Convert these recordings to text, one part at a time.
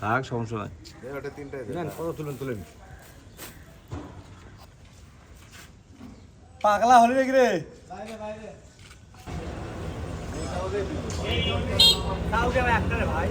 থাক সমস্যা নাই। কত তুলেন তুলেন পাগলা হলি নাকি রে ভাই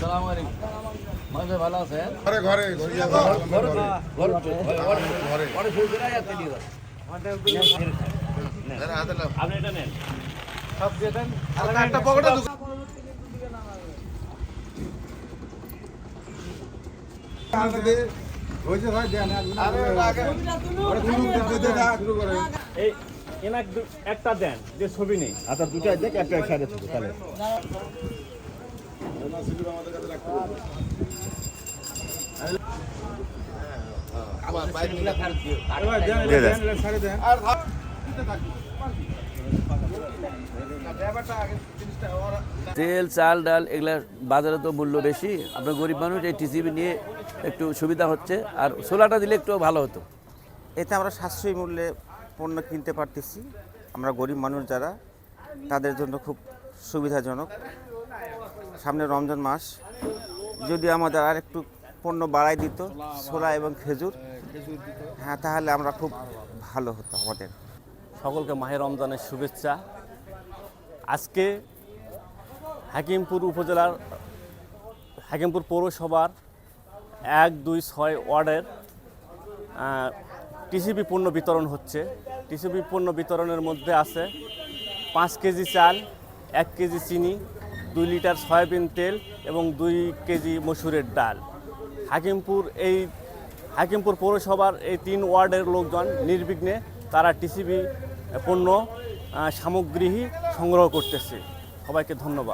আসসালামু আলাইকুম মাঝে ভালো আছেন ঘরে ঘরে ঘরে ঘরে পরে ফুল করে যাতে দিয়ে আপনি এটা নেন একটা পকেটে একটা দেন যে ছবি নেই আচ্ছা দুটা দেখ একটা এক সাইডে থাকবে তাহলে তেল, চাল, ডাল, এগুলা বাজারে তো মূল্য বেশি। আপনার গরিব মানুষ, এই টিসিবি নিয়ে একটু সুবিধা হচ্ছে। আর সোলাটা দিলে একটু ভালো হতো। এতে আমরা সাশ্রয়ী মূল্যে পণ্য কিনতে পারতেছি। আমরা গরিব মানুষ যারা, তাদের জন্য খুব সুবিধাজনক। সামনে রমজান মাস। যদি আমাদের আর একটু পণ্য বাড়াই দিত, ছোলা এবং খেজুর হ্যাঁ তাহলে আমরা খুব ভালো হতো আমাদের। সকলকে মাহে রমজানের শুভেচ্ছা। আজকে হাকিমপুর উপজেলার, হাকিমপুর পৌরসভার এক, দুই, ছয় ওয়ার্ডের টিসিবি পণ্য বিতরণ হচ্ছে। টিসিবি পণ্য বিতরণের মধ্যে আছে পাঁচ কেজি চাল, এক কেজি চিনি দুই লিটার সয়াবিন তেল এবং দুই কেজি মসুরের ডাল। হাকিমপুর এই হাকিমপুর পৌরসভার এই তিন ওয়ার্ডের লোকজন নির্বিঘ্নে তারা টিসিবি পণ্য সামগ্রী সংগ্রহ করতেছে। সবাইকে ধন্যবাদ।